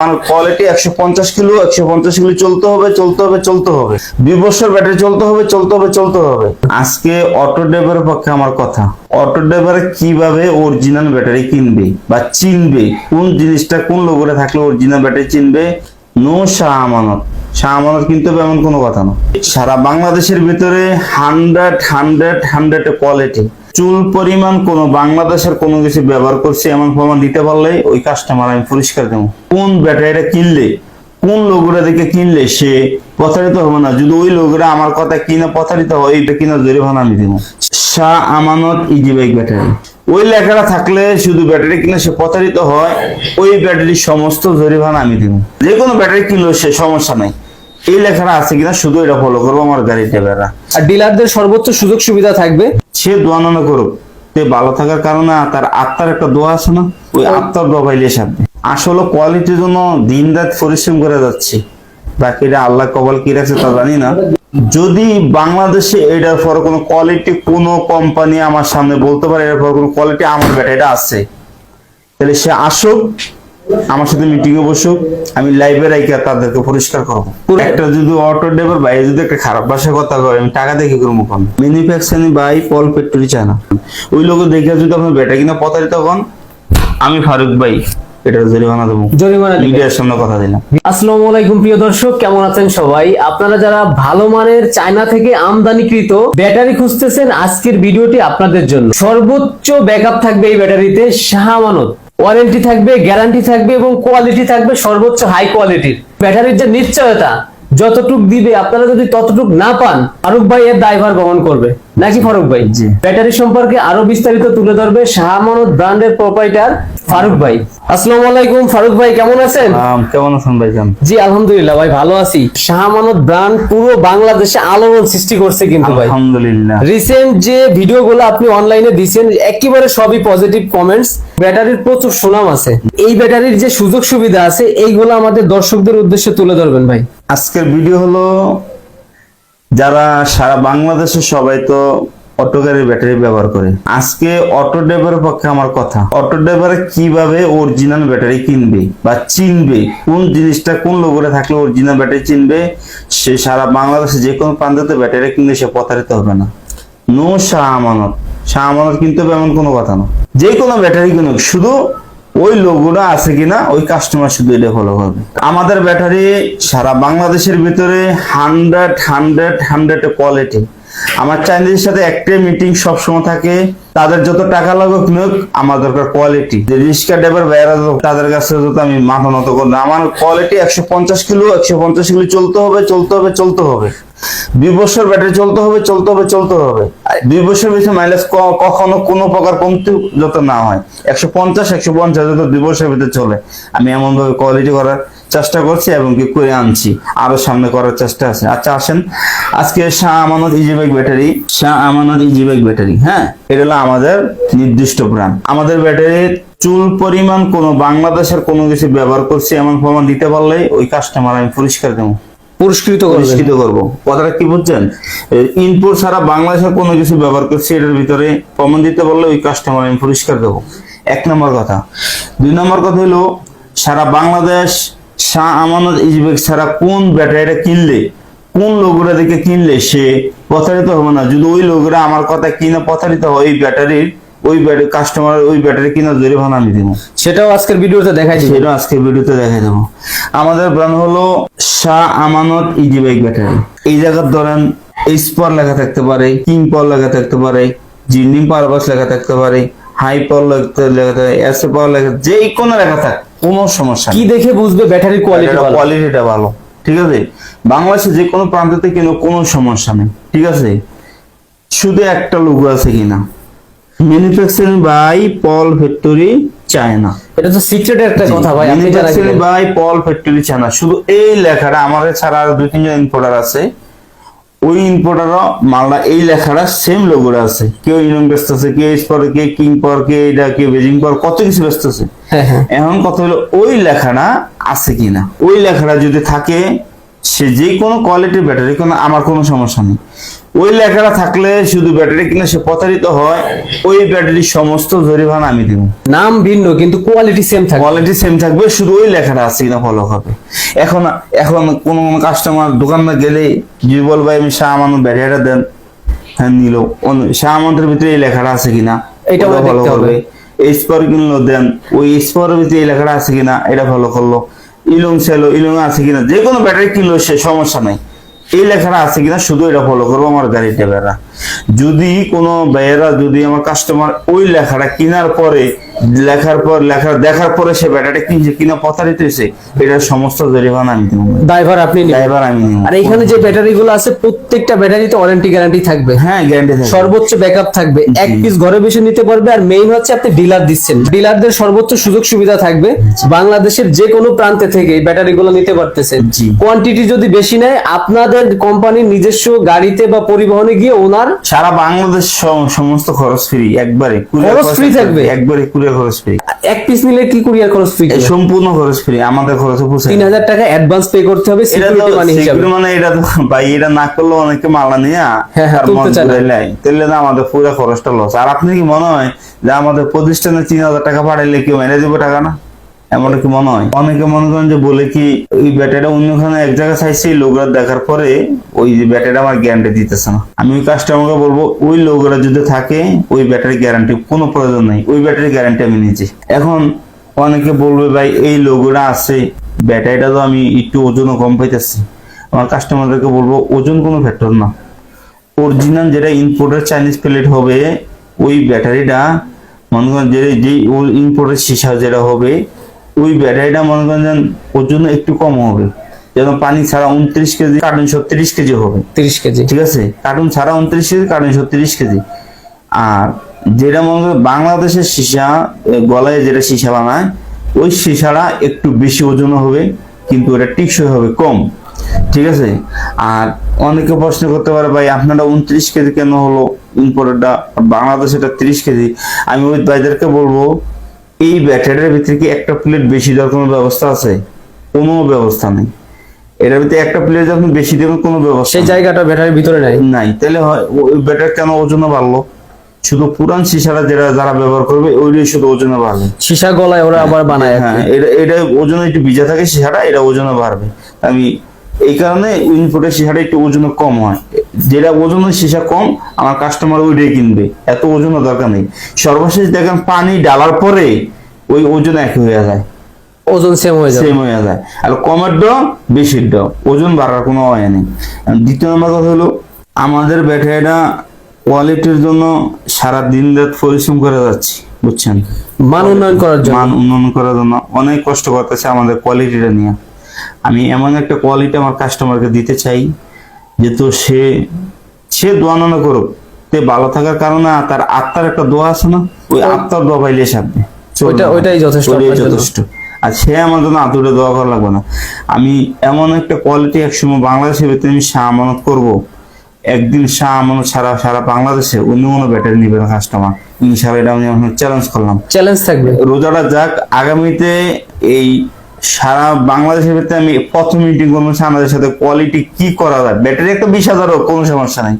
Quality একশো পঞ্চাশ kilo, একশো পঞ্চাশ কিলো চলতে হবে চলতে হবে চলতে হবে। দুই বছর ব্যাটারি চলতে হবে চলতে হবে চলতে হবে। আজকে অটো ড্রাইভারের পক্ষে আমার কথা। অটো ড্রাইভার কীভাবে অরিজিনাল ব্যাটারি কিনবে বা চিনবে? কোন জিনিসটা কোন লোগোরে থাকলে অরিজিনাল ব্যাটারি চিনবে? নো শাহ আমানত শাহ আমানত কিনতে হবে এমন কোনো কথা না। সারা বাংলাদেশের ভিতরে হান্ড্রেড হান্ড্রেড হান্ড্রেড কোয়ালিটি চুল পরিমাণ কোনো বাংলাদেশের কোনো কিছু ব্যবহার করছে, এমন প্রমাণ দিতে পারলে ওই কাস্টমার আমি পরিষ্কার দেবো। কোন ব্যাটারিটা কিনলে, কোন লোকরা দেখে কিনলে সে প্রতারিত হবে না। যদি ওই লোকরা আমার কথা কিনা প্রতারিত হয়, এইটা কিনা জরিমানা আমি দেবো। Shah Amanat easy bike battery ওই লেখাটা থাকলে শুধু ব্যাটারি কিনে সে প্রতারিত হয়, ওই ব্যাটারির সমস্ত জরিমানা আমি দেবো। যে কোনো ব্যাটারি কিনলেও সে সমস্যা নাই। এই লেখাটা আছে কিনা শুধু এটা ফলো করব আমার গাড়ি ড্রাইভাররা আর ডিলারদের সর্বোচ্চ সুযোগ সুবিধা থাকবে? সে দোয়া না করুক তে ভালো থাকার কারণে তার আত্মার একটা দোয়া আছে না ওই আত্মার দোয়া পাইলে সাথে আসলে কোয়ালিটির জন্য দিন রাত পরিশ্রম করে যাচ্ছি। বাকিটা আল্লাহ কবল কি রাখছে তা জানি না। যদি বাংলাদেশে এটার পর কোনো কোয়ালিটি কোনো কোম্পানি আমার সামনে বলতে পারে এটার পর কোনো কোয়ালিটি আমার এটা আছে। তাহলে সে আসুক আমার সাথে মিটিং এ বসুক আমি লাইভে রাইকে তাদেরকে পরিষ্কার করব। একটা যদি অটো ড্রাইভার ভাই যদি একটা খারাপ ভাষায় কথা কয় আমি টাকা দেখে করব কোন? ম্যানুফ্যাকচারিং বাই পল পেট্রোলি চায় না ওই লোক দেখে যদি আপনার বেটা কিনা প্রতারিত হন আমি ফারুক ভাই এটার জরিমানা দেবো। জরিমানা। মিডিয়ার সামনে কথা দিলাম। আসসালামু আলাইকুম প্রিয় দর্শক কেমন আছেন সবাই? আপনারা যারা ভালো মানের চায়না থেকে আমদানিকৃত ব্যাটারি খুঁজতেছেন আজকের ভিডিওটি আপনাদের জন্য। সর্বোচ্চ ব্যাকআপ থাকবে এই ব্যাটারিতে শাহামানত। ওয়ারেন্টি থাকবে, গ্যারান্টি থাকবে এবং কোয়ালিটি থাকবে সর্বোচ্চ হাই কোয়ালিটির। ব্যাটারির যে নিশ্চয়তা, যতটুক দিবে, আপনারা যদি ততটুক না পান, ফারুক ভাই এর দায়ভার বহন করবে। নাকি ফারুক ভাই। ব্যাটারি সম্পর্কে আরও বিস্তারিত তুলে ধরবে শাহামানত ব্র্যান্ডের প্রোপাইটার ফারুক ভাই। আসসালামু আলাইকুম ফারুক ভাই কেমন আছেন? কেমন আছেন ভাইজান? জি আলহামদুলিল্লাহ ভাই ভালো আছি। শাহমানত ব্র্যান্ড পুরো বাংলাদেশে আলোড়ন সৃষ্টি করছে কিন্তু ভাই। আলহামদুলিল্লাহ। রিসেন্ট যে ভিডিওগুলো আপনি অনলাইনে দিছেন একেবারে সবই পজিটিভ কমেন্টস ব্যাটারির প্রচুর সুনাম আছে। এই ব্যাটারির যে সুযোগ সুবিধা আছে এইগুলো আমাদের দর্শকদের উদ্দেশ্যে তুলে ধরবেন ভাই। আজকের ভিডিও হলো যারা সারা বাংলাদেশে সবাই তো অটো গাড়ির ব্যাটারি ব্যবহার করে। আজকে অটো ড্রাইভারের পক্ষে আমার কথা। অটো ড্রাইভার কীভাবে অরিজিনাল ব্যাটারি কিনবে বা চিনবে? কোন জিনিসটা কোন লোগোরে থাকলে অরিজিনাল ব্যাটারি চিনবে? সে সারা বাংলাদেশে যে কোনো প্রান্ততে ব্যাটারি কিনলে সে প্রতারিত হবে না। নো শাহ আমানত শাহ আমানত কিনতে হবে এমন কোনো কথা না। যে কোনো ব্যাটারি কিনুক। শুধু ওই লোগোটা আছে কিনা, ওই কাস্টমার শুধু এটা ফলো করবে। আমাদের ব্যাটারি সারা বাংলাদেশের ভিতরে হান্ড্রেড হান্ড্রেড হান্ড্রেড কোয়ালিটি আমার চাইনিজের সাথে একটাই মিটিং সবসময় থাকে, তাদের যত টাকা লাগুক নিক আমার দরকার কোয়ালিটি যে রিক্সা ড্রাইভার ভাইয়েরা তাদের কাছে যত আমি মাথা নত করব, আমার কোয়ালিটি একশো পঞ্চাশ কিলো, একশো পঞ্চাশ কিলো চলতে হবে চলতে হবে চলতে হবে। দুই বছর ব্যাটারি চলতে হবে চলতে হবে চলতে হবে। দুই বছর বেশি মাইলেজ কখনো কোনো প্রকার কমতে যত না হয়। একশো পঞ্চাশ একশো পঞ্চাশ যত দুই বছরের ভিতরে চলে। আমি এমন ভাবে কোয়ালিটি করার চেষ্টা করছি এবং কি করে আনছি। আরও সামনে করার চেষ্টা আছে। আচ্ছা আসেন। আজকে Shah Amanat easy bike battery Shah Amanat easy bike battery হ্যাঁ? এটা হলো আমাদের নির্দিষ্ট ব্র্যান্ড আমাদের ব্যাটারির চুল পরিমাণ কোনো বাংলাদেশের কোনো কিছু ব্যবহার করছি এমন প্রমাণ দিতে পারলে ওই কাস্টমার আমি পরিষ্কার দেবো। পুরস্কৃত পরিষ্কৃত করব। কথাটা কি বুঝছেন? ইনপুট ছাড়া বাংলাদেশের কোনো কিছু ব্যবহার করছি, এটার ভিতরে প্রমাণ দিতে পারলে ওই কাস্টমার আমি পুরস্কার দেবো। এক নম্বর কথা। দুই নম্বর কথা হলো, সারা বাংলাদেশ শাহ আমানত ইজবেক ছাড়া কোন ব্যাটারিটা কিনলে, কোন লোকরা দেখে কিনলে সে প্রতারিত হবে না? যদি ওই লোকরা আমার কথা কিনে প্রতারিত হয় ওই ব্যাটারির ওই ব্যাটারি কাস্টমার ওই ব্যাটারি কিনা জরিমানা আমি দিব। সেটাও আজকের ভিডিওতে দেখাই দিবেন সেটা আজকে ভিডিওতে দেখাই দেবো। আমাদের ব্র্যান্ড হলো Shah Amanat easy bike battery এই জায়গার ধরেন লেখা থাকতে পারে কিং পাওয়ার লেখা থাকতে পারে জিন্ডিং পারপাস লেখা থাকতে পারে হাই পাওয়ার লেখা থাকে এস পাওয়ার লেখা যে কোনো লেখা থাক কোনো সমস্যা কি দেখে বুঝবে ব্যাটারির কোয়ালিটি কোয়ালিটিটা ভালো? ঠিক আছে? বাংলাদেশে যে কোনো প্রান্ততে কিনো কোনো সমস্যা নেই ঠিক আছে? শুধু একটা লোগো আছে কিনা? Manufacturing by Paul factory China এটা তো সিক্রেটের একটা কথা ভাই manufacturing by Paul factory China শুধু এই লেখাটা আমাদের ছাড়া আর দুই তিনজন ইম্পোর্টার আছে। ওই ইম্পোর্টারও মালটা এই লেখাটা সেম লোগোটা আছে। কেউ ইনম ব্যস্ত আছে কে স্পর কে কিং পর কে এটা কে বেজিং পর কত কিছু ব্যস্ত আছে। হ্যাঁ হ্যাঁ। এখন কথা হলো ওই লেখাটা আছে কিনা? ওই লেখাটা যদি থাকে সে যে কোনো কোয়ালিটির ব্যাটারি কোনো আমার কোনো সমস্যা নেই। ওই লেখাটা থাকলে শুধু ব্যাটারি কিনে সে প্রতারিত হয় ওই ব্যাটারির সমস্ত জরিমানা আমি দিব। নাম ভিন্ন কিন্তু কোয়ালিটি সেম থাকবে। কোয়ালিটি সেম থাকবে শুধু ওই লেখাটা আছে কিনা ফলো হবে। এখন এখন কোন কোন কাস্টমার দোকানে গেলে যদি বল ভাই আমি শাহ আমানত ব্যাটারিটা দেন হ্যাঁ নিল। শাহ আমানতের ভিতরে এই লেখাটা আছে কিনা এটা দেখতে হবে। করবে এই স্পর কিনলো দেন ওই স্পরের ভিতরে এই লেখাটা আছে কিনা এটা ফলো করল। ইলং সেলো, ইলং আছে কিনা যে কোনো ব্যাটারি কিনলো সে সমস্যা নাই। এই লেখাটা আছে কিনা শুধু এটা ফলো করব আমার গাড়ির ড্রাইভাররা যদি কোনো ব্যয়েরা যদি আমার কাস্টমার ওই লেখাটা কেনার পরে লেখার পর লেখা দেখার পরে সে ব্যাটারি কিনছে কিনা প্রতারিত হয়েছে এটার সমস্ত জরিমানা আমি দিব ড্রাইভার আপনি ড্রাইভার আমি আর এখানে যে ব্যাটারি গুলো আছে প্রত্যেকটা ব্যাটারিতে ওয়ারেন্টি গ্যারান্টি থাকবে। হ্যাঁ গ্যারান্টি থাকবে। সর্বোচ্চ ব্যাকআপ থাকবে। এক পিস ঘরে বসে নিতে পারবে আর মেইন হচ্ছে আপনি ডিলার দিচ্ছেন। ডিলারদের সর্বোচ্চ সুযোগ সুবিধা থাকবে। বাংলাদেশের যে কোনো প্রান্তে থেকে এই ব্যাটারি গুলো নিতে পারতেছেন। জি। কোয়ান্টিটি যদি বেশি নেয় আপনাদের কোম্পানির নিজস্ব গাড়িতে বা পরিবহনে গিয়ে ওনার সারা বাংলাদেশ সমস্ত খরচ ফ্রি একবারে। খরচ free থাকবে? একবারে কুরিয়ার খরচ ফ্রি এক পিস নিলে কি কুরিয়ার খরচ ফ্রি সম্পূর্ণ খরচ ফ্রি আমাদের খরচে পৌঁছে তিন হাজার টাকা অ্যাডভান্স পে করতে হবে সিকিউরিটি মানি হিসাবে। মানে এটা তো ভাই এটা না করলে অনেকে মালা নিয়ে হ্যাঁ, হ্যাঁ, মন লাই। তাহলে না আমাদের পুরো খরচটা লস আর আপনি কি মনে হয় যে আমাদের প্রতিষ্ঠানে তিন হাজার টাকা পাঠাইলে কেউ মেরে দিব টাকা না? এমন কি মনে হয়? অনেকে মনে করেন যে বলে কি, ওই ব্যাটারিটা অন্যখানে এক জায়গায় চাইছি লোকরা দেখার পরে ওই যে ব্যাটারিটা আমার গ্যারান্টি দিতেছে না। আমি ওই কাস্টমারকে বলব, ওই লোকরা যদি থাকে, ওই ব্যাটারি গ্যারান্টি কোনো প্রয়োজন নেই, ওই ব্যাটারি গ্যারান্টি আমি নিয়েছি। এখন অনেকে বলবে, ভাই, এই লোগোটা আছে, ব্যাটারিটা তো আমি একটু ওজনও কম পাইতেছি। আমার কাস্টমারদেরকে বলব, ওজন কোনো ফ্যাক্টর না। অরিজিনাল যেটা ইম্পোর্টের চাইনিজ প্লেট হবে, ওই ব্যাটারিটা মনে করেন যে ইম্পোর্টের সীসা যেটা হবে ওই ব্যাটারিটা মনে করেন যেন ওজন একটু কম হবে। যেমন পানি ছাড়া উনত্রিশ কেজি কার্টুন ছত্রিশ কেজি হবে। তিরিশ কেজি। ঠিক আছে? কার্টুন ছাড়া উনত্রিশ কেজি কার্টুন ছত্রিশ কেজি। আর যেটা মনে করেন বাংলাদেশের সীসা গলায় যেটা সীসা বানায় ওই সীসাটা একটু বেশি ওজন হবে কিন্তু ওটা টিকসই হবে কম। ঠিক আছে? আর অনেকে প্রশ্ন করতে পারে ভাই আপনারা উনত্রিশ কেজি কেন হলো? ইম্পোর্টেডটা বাংলাদেশ এটা তিরিশ কেজি। আমি ওই ভাইদেরকে বলব এই ব্যাটারির ভিতরে কি একটা প্লেট বেশি দেওয়ার কোনো ব্যবস্থা আছে? কোনো ব্যবস্থা নেই। এটার ভিতরে একটা প্লেট যখন বেশি দেবেন কোনো ব্যবস্থা সেই জায়গাটা ব্যাটারির ভিতরে নাই? নাই। তাহলে হয় ওই ব্যাটার কেন ওজনে বাড়লো? শুধু পুরান সিসারা যেটা যারা ব্যবহার করবে ওইটাই শুধু ওজনে বাড়বে। সীসা গলায় ওরা আবার বানায় হ্যাঁ এটা এটা ওজনে একটু ভিজা থাকে সিসাটা এটা ওজনে বাড়বে। আমি এই কারণে ইনপুটের সিসাটা একটু ওজনে কম হয়। যেটা ওজনের সিসা কম আমার কাস্টমার ওইটাই কিনবে। এত ওজনের দরকার নেই। সর্বশেষ দেখেন পানি ডালার পরে ওই ওজন একই হয়ে যায়। ওজন সেম হয়ে যাবে। সেম হয়ে যায়। আর কমের ড বেশির ড ওজন বাড়ার কোনো হয় নেই। দ্বিতীয় নম্বর কথা হলো আমাদের ব্যাটারিটা কোয়ালিটির জন্য সারা দিন রাত পরিশ্রম করে যাচ্ছি বুঝছেন? মান উন্নয়ন করার জন্য। মান উন্নয়ন করার জন্য অনেক কষ্ট করতেছে আমাদের কোয়ালিটিটা নিয়ে। আমি এমন একটা কোয়ালিটি আমার কাস্টমারকে দিতে চাই যেহেতু সে সে দোয়া না করুক তে ভালো থাকার কারণে তার আত্মার একটা দোয়া আছে না ওই আত্মার দোয়া পাইলে সামনে ওইটা- ওইটাই যথেষ্ট যথেষ্ট। আর সে আমার জন্য আতুরে দোয়া করা লাগবে না। আমি এমন একটা কোয়ালিটি একসময় বাংলাদেশের ভিতরে আমি শাহ আমানত করব। একদিন শাহ আমানত সারা সারা বাংলাদেশে অন্য কোনো ব্যাটারি নিবে না কাস্টমার ইনশাল্লাহ এটা আমি চ্যালেঞ্জ করলাম। চ্যালেঞ্জ থাকবে। রোজাটা যাক আগামীতে এই সারা বাংলাদেশের ভিতরে আমি প্রথম মিটিং করব আমাদের সাথে কোয়ালিটি কি করা যায়? ব্যাটারি একটা বিশ হাজারও কোনো সমস্যা নাই।